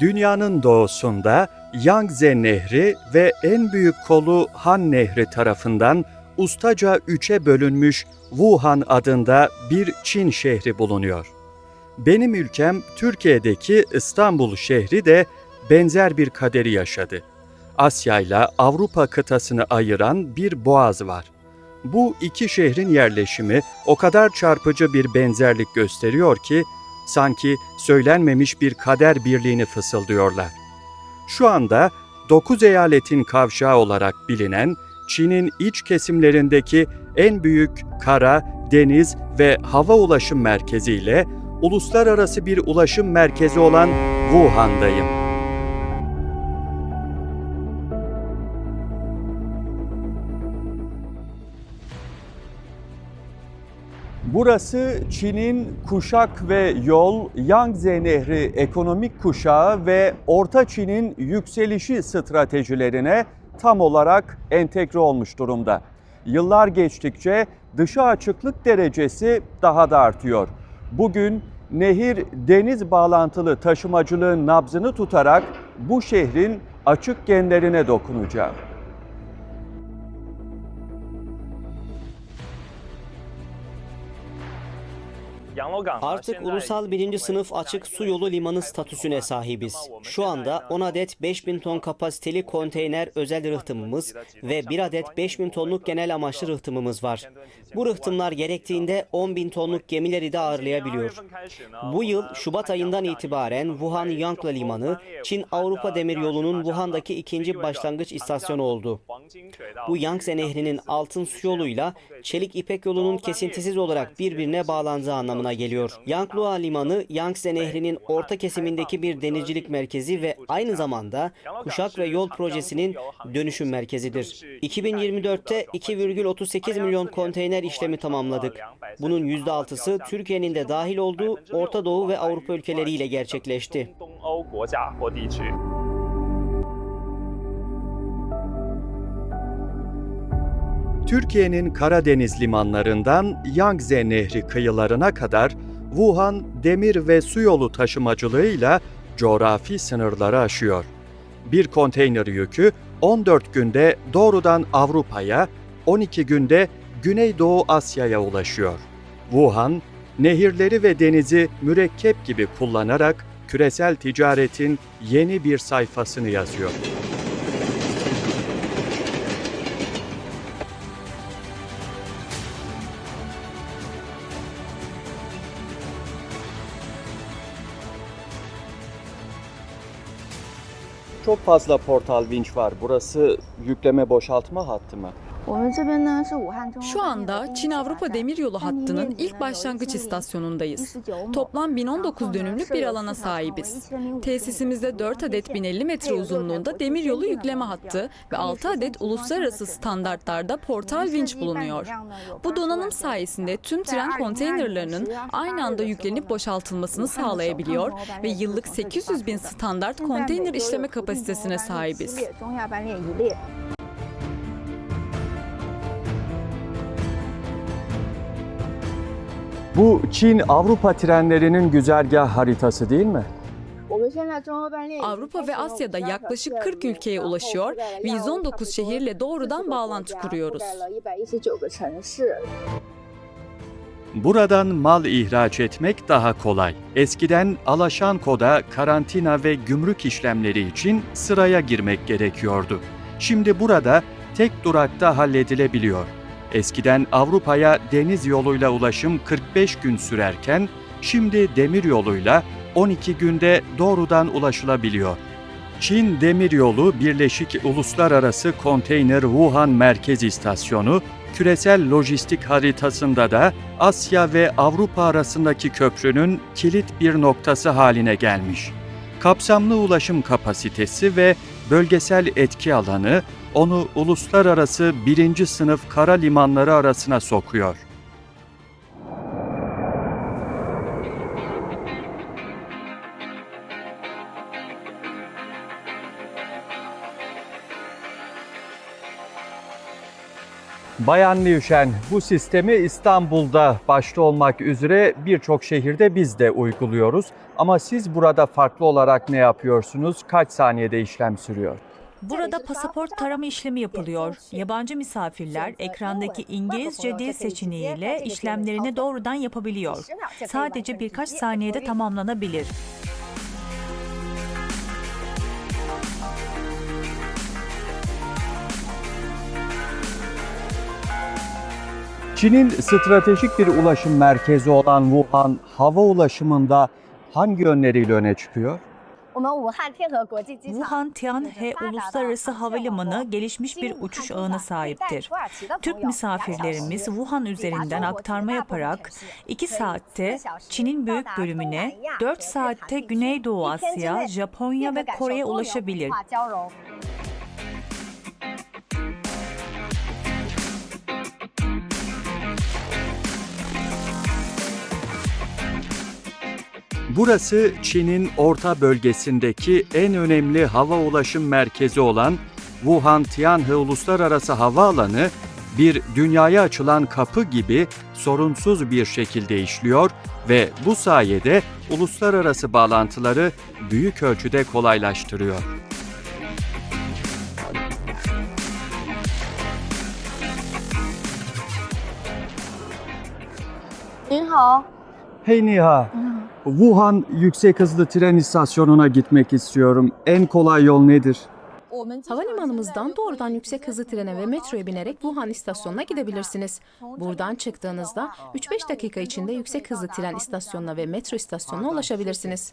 Dünyanın doğusunda Yangtze Nehri ve en büyük kolu Han Nehri tarafından ustaca üçe bölünmüş Wuhan adında bir Çin şehri bulunuyor. Benim ülkem Türkiye'deki İstanbul şehri de benzer bir kaderi yaşadı. Asya ile Avrupa kıtasını ayıran bir boğaz var. Bu iki şehrin yerleşimi o kadar çarpıcı bir benzerlik gösteriyor ki sanki söylenmemiş bir kader birliğini fısıldıyorlar. Şu anda 9 eyaletin kavşağı olarak bilinen Çin'in iç kesimlerindeki en büyük kara, deniz ve hava ulaşım merkeziyle uluslararası bir ulaşım merkezi olan Wuhan'dayım. Burası Çin'in kuşak ve yol, Yangtze Nehri ekonomik kuşağı ve Orta Çin'in yükselişi stratejilerine tam olarak entegre olmuş durumda. Yıllar geçtikçe dışa açıklık derecesi daha da artıyor. Bugün nehir deniz bağlantılı taşımacılığın nabzını tutarak bu şehrin açık genlerine dokunacağım. Artık ulusal birinci sınıf açık su yolu limanı statüsüne sahibiz. Şu anda 10 adet 5000 ton kapasiteli konteyner özel rıhtımımız ve 1 adet 5000 tonluk genel amaçlı rıhtımımız var. Bu rıhtımlar gerektiğinde 10 bin tonluk gemileri de ağırlayabiliyor. Bu yıl Şubat ayından itibaren Wuhan Yangtze Limanı, Çin-Avrupa Demiryolu'nun Wuhan'daki ikinci başlangıç istasyonu oldu. Bu Yangtze Nehri'nin altın su yoluyla Çelik İpek yolunun kesintisiz olarak birbirine bağlandığı anlamına geliyor. Yanglua Limanı, Yangtze Nehri'nin orta kesimindeki bir denizcilik merkezi ve aynı zamanda Kuşak ve Yol Projesi'nin dönüşüm merkezidir. 2024'te 2,38 milyon konteyner işlemi tamamladık. Bunun %6'sı Türkiye'nin de dahil olduğu Orta Doğu ve Avrupa ülkeleriyle gerçekleşti. Türkiye'nin Karadeniz limanlarından Yangtze Nehri kıyılarına kadar Wuhan demir ve su yolu taşımacılığıyla coğrafi sınırları aşıyor. Bir konteyner yükü 14 günde doğrudan Avrupa'ya, 12 günde Güneydoğu Asya'ya ulaşıyor. Wuhan, nehirleri ve denizi mürekkep gibi kullanarak küresel ticaretin yeni bir sayfasını yazıyor. Çok fazla portal vinç var. Burası yükleme boşaltma hattı mı? Şu anda Çin-Avrupa Demiryolu hattının ilk başlangıç istasyonundayız. Toplam 1019 dönümlük bir alana sahibiz. Tesisimizde 4 adet 1050 metre uzunluğunda demiryolu yükleme hattı ve 6 adet uluslararası standartlarda portal vinç bulunuyor. Bu donanım sayesinde tüm tren konteynerlarının aynı anda yüklenip boşaltılmasını sağlayabiliyor ve yıllık 800 bin standart konteyner işleme kapasitesine sahibiz. Bu Çin-Avrupa trenlerinin güzergah haritası değil mi? Avrupa ve Asya'da yaklaşık 40 ülkeye ulaşıyor ve 119 şehirle doğrudan bağlantı kuruyoruz. Buradan mal ihraç etmek daha kolay. Eskiden Alaşanko'da karantina ve gümrük işlemleri için sıraya girmek gerekiyordu. Şimdi burada tek durakta halledilebiliyor. Eskiden Avrupa'ya deniz yoluyla ulaşım 45 gün sürerken şimdi demir yoluyla 12 günde doğrudan ulaşılabiliyor. Çin Demiryolu Birleşik Uluslararası Konteyner Wuhan Merkez İstasyonu, küresel lojistik haritasında da Asya ve Avrupa arasındaki köprünün kilit bir noktası haline gelmiş. Kapsamlı ulaşım kapasitesi ve bölgesel etki alanı onu uluslararası birinci sınıf kara limanları arasına sokuyor. Bayan Liuşen, bu sistemi İstanbul'da başta olmak üzere birçok şehirde biz de uyguluyoruz. Ama siz burada farklı olarak ne yapıyorsunuz? Kaç saniyede işlem sürüyor? Burada pasaport tarama işlemi yapılıyor. Yabancı misafirler ekrandaki İngilizce dil seçeneğiyle işlemlerini doğrudan yapabiliyor. Sadece birkaç saniyede tamamlanabilir. Çin'in stratejik bir ulaşım merkezi olan Wuhan, hava ulaşımında hangi yönleriyle öne çıkıyor? Wuhan Tianhe Uluslararası Havalimanı gelişmiş bir uçuş ağına sahiptir. Türk misafirlerimiz Wuhan üzerinden aktarma yaparak 2 saatte Çin'in büyük bölümüne, 4 saatte Güneydoğu Asya, Japonya ve Kore'ye ulaşabilir. Burası Çin'in orta bölgesindeki en önemli hava ulaşım merkezi olan Wuhan Tianhe Uluslararası Havaalanı bir dünyaya açılan kapı gibi sorunsuz bir şekilde işliyor ve bu sayede uluslararası bağlantıları büyük ölçüde kolaylaştırıyor. Hey Niha, Wuhan yüksek hızlı tren istasyonuna gitmek istiyorum. En kolay yol nedir? Havalimanımızdan doğrudan yüksek hızlı trene ve metroya binerek Wuhan istasyonuna gidebilirsiniz. Buradan çıktığınızda 3-5 dakika içinde yüksek hızlı tren istasyonuna ve metro istasyonuna ulaşabilirsiniz.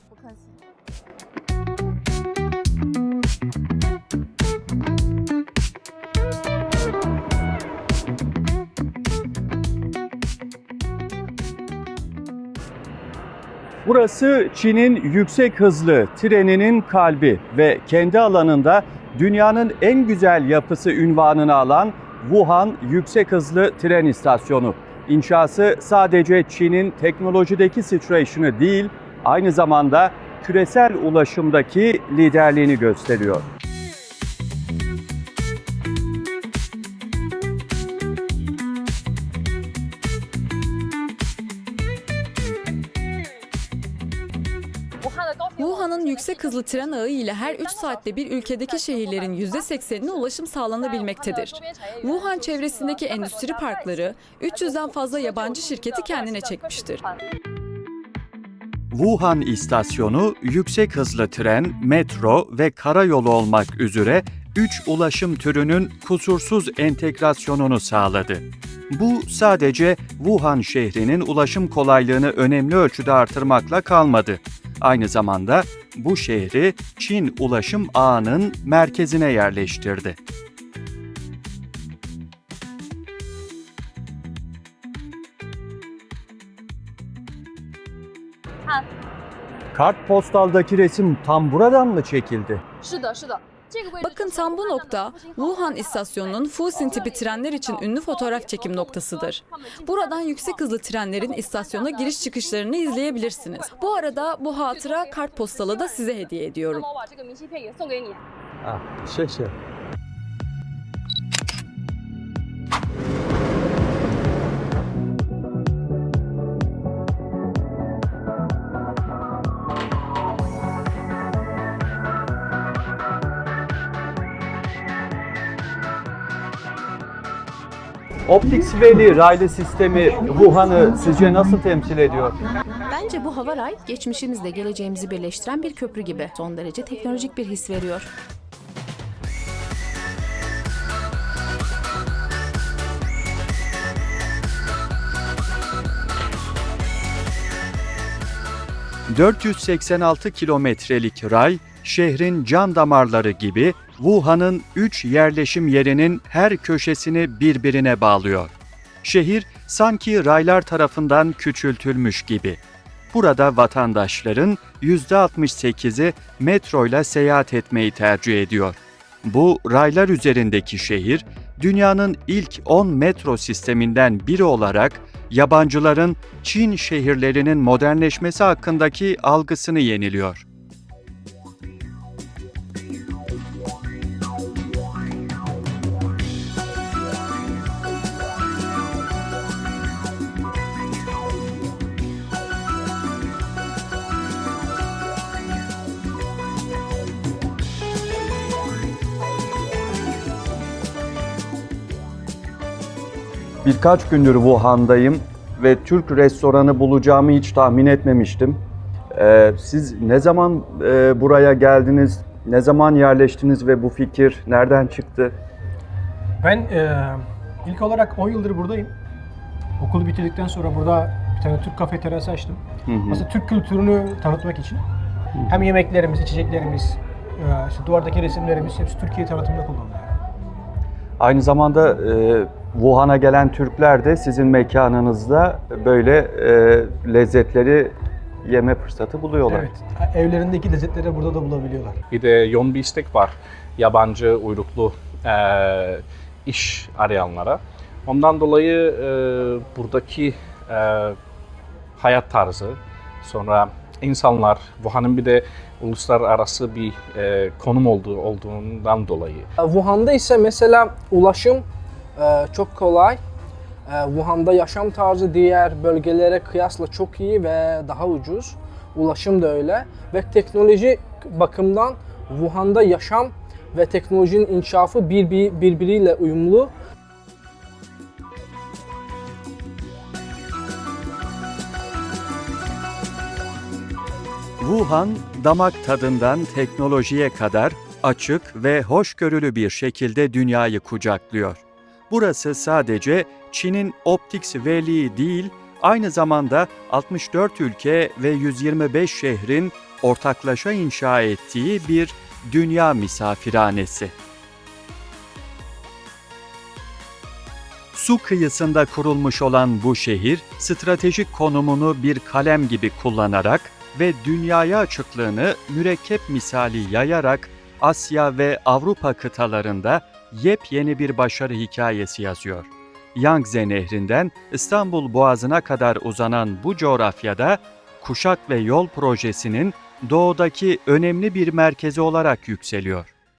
Burası Çin'in yüksek hızlı treninin kalbi ve kendi alanında dünyanın en güzel yapısı ünvanını alan Wuhan Yüksek Hızlı Tren İstasyonu. İnşası sadece Çin'in teknolojideki sıçrayışını değil, aynı zamanda küresel ulaşımdaki liderliğini gösteriyor. Yüksek hızlı tren ağı ile her 3 saatte bir ülkedeki şehirlerin %80'ine ulaşım sağlanabilmektedir. Wuhan çevresindeki endüstri parkları 300'den fazla yabancı şirketi kendine çekmiştir. Wuhan istasyonu yüksek hızlı tren, metro ve karayolu olmak üzere 3 ulaşım türünün kusursuz entegrasyonunu sağladı. Bu sadece Wuhan şehrinin ulaşım kolaylığını önemli ölçüde artırmakla kalmadı. Aynı zamanda bu şehri Çin ulaşım ağının merkezine yerleştirdi. Kartpostaldaki resim tam buradan mı çekildi? Bakın tam bu nokta Wuhan istasyonunun Fuxin tipi trenler için ünlü fotoğraf çekim noktasıdır. Buradan yüksek hızlı trenlerin istasyona giriş çıkışlarını izleyebilirsiniz. Bu arada bu hatıra kartpostalı da size hediye ediyorum. Ah, 谢谢。Optics Valley raylı sistemi Wuhan'ı sizce nasıl temsil ediyor? Bence bu hava ray geçmişimizle geleceğimizi birleştiren bir köprü gibi. Son derece teknolojik bir his veriyor. ...486 kilometrelik ray, şehrin can damarları gibi Wuhan'ın 3 yerleşim yerinin her köşesini birbirine bağlıyor. Şehir sanki raylar tarafından küçültülmüş gibi. Burada vatandaşların %68'i metroyla seyahat etmeyi tercih ediyor. Bu raylar üzerindeki şehir, dünyanın ilk 10 metro sisteminden biri olarak yabancıların Çin şehirlerinin modernleşmesi hakkındaki algısını yeniliyor. Birkaç gündür Wuhan'dayım ve Türk restoranı bulacağımı hiç tahmin etmemiştim. Ee, siz ne zaman e, buraya geldiniz, ne zaman yerleştiniz ve bu fikir nereden çıktı? Ben e, ilk olarak 10 yıldır buradayım. Okulu bitirdikten sonra burada bir tane Türk kafeteryası açtım. Hı hı. Aslında Türk kültürünü tanıtmak için. Hem yemeklerimiz, içeceklerimiz, e, işte duvardaki resimlerimiz hepsi Türkiye tanıtımında kullanılıyor. Aynı zamanda e, Wuhan'a gelen Türkler de sizin mekanınızda böyle e, lezzetleri yeme fırsatı buluyorlar. Evet, evlerindeki lezzetleri burada da bulabiliyorlar. Bir de yoğun bir istek var yabancı uyruklu e, iş arayanlara. Ondan dolayı e, buradaki e, hayat tarzı, sonra insanlar, Wuhan'ın bir de uluslararası bir e, konum olduğu olduğundan dolayı Wuhan'da ise mesela ulaşım e, çok kolay. E, Wuhan'da yaşam tarzı diğer bölgelere kıyasla çok iyi ve daha ucuz. Ulaşım da öyle ve teknoloji bakımdan Wuhan'da yaşam ve teknolojinin inşafı bir, bir- birbiriyle uyumlu. Wuhan, damak tadından teknolojiye kadar açık ve hoşgörülü bir şekilde dünyayı kucaklıyor. Burası sadece Çin'in Optics Valley değil, aynı zamanda 64 ülke ve 125 şehrin ortaklaşa inşa ettiği bir dünya misafirhanesi. Su kıyısında kurulmuş olan bu şehir, stratejik konumunu bir kalem gibi kullanarak ve dünyaya açıklığını mürekkep misali yayarak Asya ve Avrupa kıtalarında yepyeni bir başarı hikayesi yazıyor. Yangtze Nehri'nden İstanbul Boğazı'na kadar uzanan bu coğrafyada Kuşak ve Yol projesinin doğudaki önemli bir merkezi olarak yükseliyor.